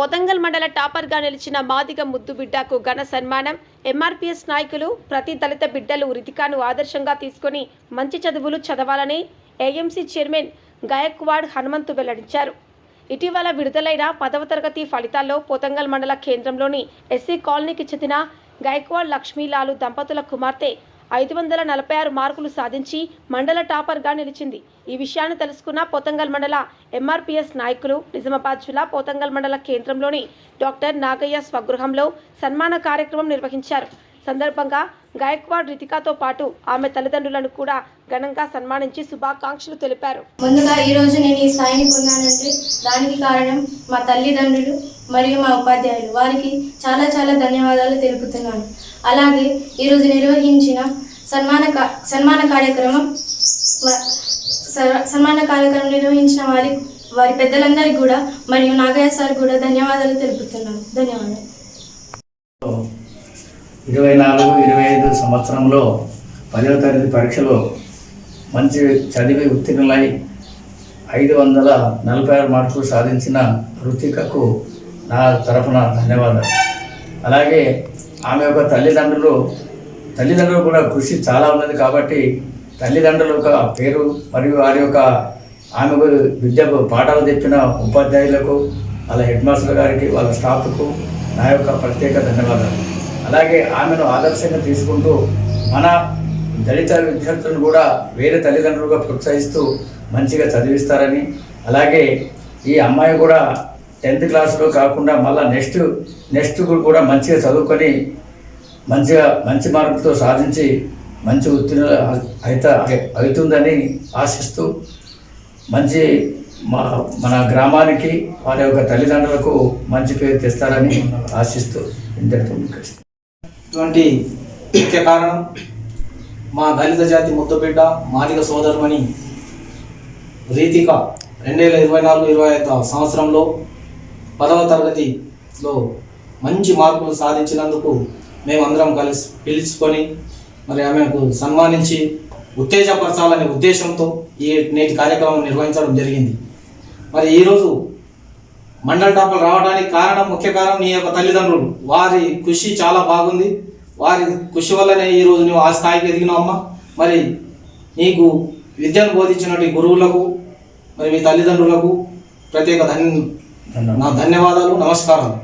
పొతంగల్ మండల టాపర్గా నిలిచిన మాదిగ ముద్దు బిడ్డకు ఘన సన్మానం. ఎంఆర్పీఎస్ నాయకులు ప్రతి దళిత బిడ్డలు రితికాను ఆదర్శంగా తీసుకొని మంచి చదువులు చదవాలని ఏఎంసీ చైర్మన్ గాయక్వాడ్ హనుమంతు వెల్లడించారు. ఇటీవల విడుదలైన పదవ తరగతి ఫలితాల్లో పోతంగల్ మండల కేంద్రంలోని ఎస్సీ కాలనీకి చెందిన గైక్వాడ్ లక్ష్మీలాలు దంపతుల కుమార్తె ఐదు వందల నలభై ఆరు మార్కులు సాధించి మండల టాపర్గా నిలిచింది. ఈ విషయాన్ని తెలుసుకున్న పోతంగల్ మండల ఎంఆర్పిఎస్ నాయకులు నిజామాబాద్ జిల్లా పోతంగల్ మండల కేంద్రంలోని డాక్టర్ నాగయ్య స్వగృహంలో సన్మాన కార్యక్రమం నిర్వహించారు. సందర్భంగా గాయక్వాడ్ రితికాతో పాటు ఆమె తల్లిదండ్రులను కూడా ఘనంగా సన్మానించి శుభాకాంక్షలు తెలిపారు. ముందుగా రోజు నేను ఈ స్థాయిని పొందానంటే దానికి కారణం మా తల్లిదండ్రులు మరియు మా ఉపాధ్యాయులు. వారికి చాలా చాలా ధన్యవాదాలు తెలుపుతున్నాను. అలాగే ఈరోజు నిర్వహించిన సన్మాన సన్మాన కార్యక్రమం స- సన్మాన కార్యక్రమం నిర్వహించిన వారి వారి పెద్దలందరికీ కూడా మరియు నాగయ్య సార్ కూడా ధన్యవాదాలు తెలుపుతున్నాను. ధన్యవాదాలు. ఇరవై నాలుగు ఇరవై ఐదు సంవత్సరంలో పదవ తరగతి పరీక్షలో మంచి చదివి ఉత్తీర్ణులై ఐదు వందల నలభై ఆరు మార్కులు సాధించిన రుతికకు నా తరఫున ధన్యవాదాలు. అలాగే ఆమె యొక్క తల్లిదండ్రులు తల్లిదండ్రులు కూడా కృషి చాలా ఉన్నది కాబట్టి తల్లిదండ్రుల యొక్క పేరు మరియు వారి యొక్క ఆమెకు విద్యకు పాఠాలు చెప్పిన ఉపాధ్యాయులకు వాళ్ళ హెడ్ మాస్టర్ గారికి వాళ్ళ స్టాఫ్కు నా యొక్క ప్రత్యేక ధన్యవాదాలు. అలాగే ఆమెను ఆదర్శంగా తీసుకుంటూ మన దళిత విద్యార్థులను కూడా వేరే తల్లిదండ్రులుగా ప్రోత్సహిస్తూ మంచిగా చదివిస్తారని అలాగే ఈ అమ్మాయి కూడా టెన్త్ క్లాస్లో కాకుండా మళ్ళీ నెక్స్ట్ నెక్స్ట్ కూడా మంచిగా చదువుకొని మంచిగా మంచి మార్కులతో సాధించి మంచి ఉత్తీర్ణ అయితే అవుతుందని ఆశిస్తూ మంచి మా మన గ్రామానికి వారి యొక్క తల్లిదండ్రులకు మంచి పేరు తెస్తారని ఆశిస్తూ ఇంతటితో ఇటువంటి ముఖ్య కారణం మా దళిత జాతి ముద్దబిడ్డ మాదిగ సోదరుమణి రీతిక రెండు వేల ఇరవై నాలుగు ఇరవై ఐదు సంవత్సరంలో పదవ తరగతిలో మంచి మార్కులు సాధించినందుకు మేమందరం కలిసి పిలుచుకొని మరి ఆమెకు సన్మానించి ఉత్తేజపరచాలనే ఉద్దేశంతో ఈ నేటి కార్యక్రమం నిర్వహించడం జరిగింది. మరి ఈరోజు మండల టాపర్ రావడానికి కారణం ముఖ్య కారణం నీ యొక్క తల్లిదండ్రులు. వారి కృషి చాలా బాగుంది. వారి కృషి వల్లనే ఈరోజు నువ్వు ఆ స్థాయికి ఎదిగినావు అమ్మా. మరి నీకు విద్యను బోధించినటువంటి గురువులకు మరి మీ తల్లిదండ్రులకు ప్రత్యేక ధన్య నా ధన్యవాదాలు నమస్కారాలు.